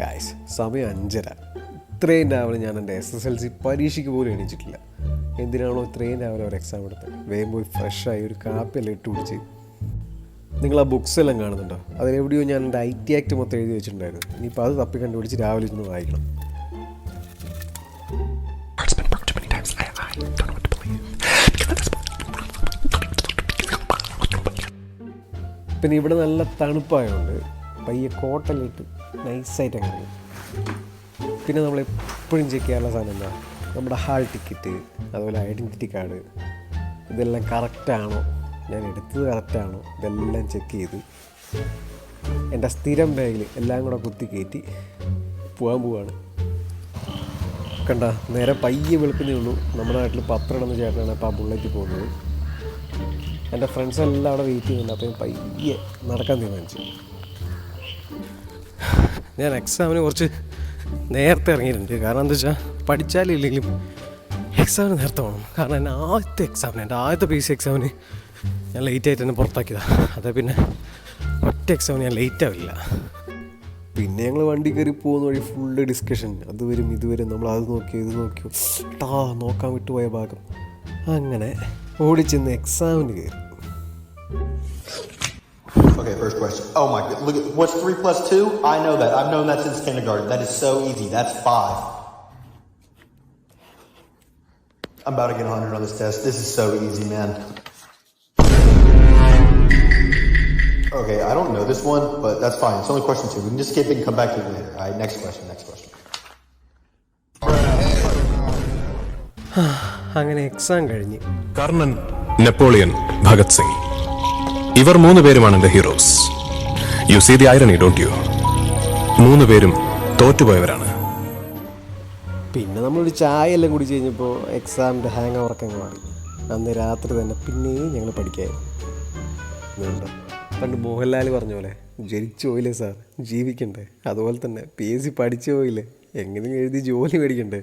കായ്സ് സമയം അഞ്ചര. ഇത്രയും രാവിലെ ഞാൻ എന്റെ എസ് എസ് എൽ സി പരീക്ഷയ്ക്ക് പോലും എണീച്ചിട്ടില്ല. എന്തിനാണോ ഇത്രയും രാവിലെ ഒരു എക്സാം എടുത്തത് വേഗം പോയി ഫ്രഷായി ഒരു കാപ്പിയെല്ലാം ഇട്ട് കുടിച്ച് നിങ്ങൾ ആ ബുക്സ് എല്ലാം കാണുന്നുണ്ടോ? അതിലെവിടെയോ ഞാൻ എന്റെ ഐ ടി ആക്ട് മൊത്തം എഴുതി വെച്ചിട്ടുണ്ടായിരുന്നു. ഇനിയിപ്പോൾ അത് തപ്പി കണ്ടുപിടിച്ച് രാവിലെ ഇരുന്ന് വായിക്കണം. പിന്നെ ഇവിടെ നല്ല തണുപ്പായതുകൊണ്ട് പയ്യെ കോട്ടെല്ലാം നൈസായിട്ട് അങ്ങനെ പിന്നെ നമ്മൾ എപ്പോഴും ചെക്ക് ചെയ്യാനുള്ള സാധനം എന്താ? നമ്മുടെ ഹാൾ ടിക്കറ്റ് അതുപോലെ ഐഡന്റിറ്റി കാർഡ് ഇതെല്ലാം കറക്റ്റാണോ ഞാൻ എടുത്തത് കറക്റ്റാണോ ഇതെല്ലാം ചെക്ക് ചെയ്ത് എന്റെ സ്ഥിരം ബാഗിൽ എല്ലാം കൂടെ കുത്തി കയറ്റി പോകാൻ പോവാണ്. കണ്ട നേരെ പയ്യെ വെളുക്കുന്നേ ഉള്ളൂ. നമ്മുടെ നാട്ടിൽ പത്രം ഇടുന്ന ചേട്ടനാണ് അപ്പോൾ ആ ബുള്ളറ്റ് പോകുന്നത്. എന്റെ ഫ്രണ്ട്സ് എല്ലാം അവിടെ വെയിറ്റ് ചെയ്യുന്നുണ്ട്. അപ്പോൾ ഞാൻ പയ്യെ നടക്കാൻ തീരുമാനിച്ചു. ഞാൻ എക്സാമിന് കുറച്ച് നേരത്തെ ഇറങ്ങിയിട്ടുണ്ട്. കാരണം എന്താ വെച്ചാൽ പഠിച്ചാലില്ലെങ്കിലും എക്സാമിന് നേരത്തെ പോകണം കാരണം എന്റെ ആദ്യത്തെ എക്സാമിന് എന്റെ ആദ്യത്തെ പി സി എക്സാമിന് ഞാൻ ലേറ്റ് ആയിട്ട് തന്നെ പുറത്താക്കിയതാണ് അതേ പിന്നെ ഒറ്റ എക്സാമിന് ഞാൻ ലേറ്റ് ആവില്ല. പിന്നെ ഞങ്ങൾ വണ്ടി കയറി പോകുന്ന വഴി ഫുള്ള് ഡിസ്കഷൻ അത് വരും ഇത് വരും. നമ്മൾ അത് നോക്കിയോ ഇത് നോക്കിയോ ടാ നോക്കാൻ വിട്ടുപോയ ഭാഗം. അങ്ങനെ ഓടിച്ചെന്ന് എക്സാമിന് കയറി. Okay, first question. Oh my god, look at what's three plus two? I know that. I've known that since kindergarten. That is so easy. That's five. I'm about to get 100 on this test. This is so easy, man. Okay, I don't know this one, but that's fine. It's only question two. We can just skip it and come back to it later. All right, next question. Next question. അങ്ങനെ exam കഴിഞ്ഞ് Karnan Napoleon Bhagat Singh ഇവർ മൂന്ന് പേരുമാണ് എന്റെ heroes. You see the irony don't you മൂന്ന് പേരും തോറ്റുപോയവരാണ്. പിന്നെ നമ്മളൊരു ചായ എല്ലാം കുടിച്ച് കഴിഞ്ഞപ്പോൾ എക്സാമിന്റെ ഹാങ് ഓവറൊക്കെ അങ്ങ് മാറി. അന്ന് രാത്രി തന്നെ പിന്നെയും ഞങ്ങൾ പഠിക്കായിരുന്നു. പണ്ട് മോഹൻലാൽ പറഞ്ഞ പോലെ ജനിച്ചു പോയില്ലേ സാർ? ജീവിക്കണ്ടേ? അതുപോലെ തന്നെ പി എസ് സി പഠിച്ചു പോയില്ലേ? എങ്ങനെയും എഴുതി ജോലി മേടിക്കണ്ടേ?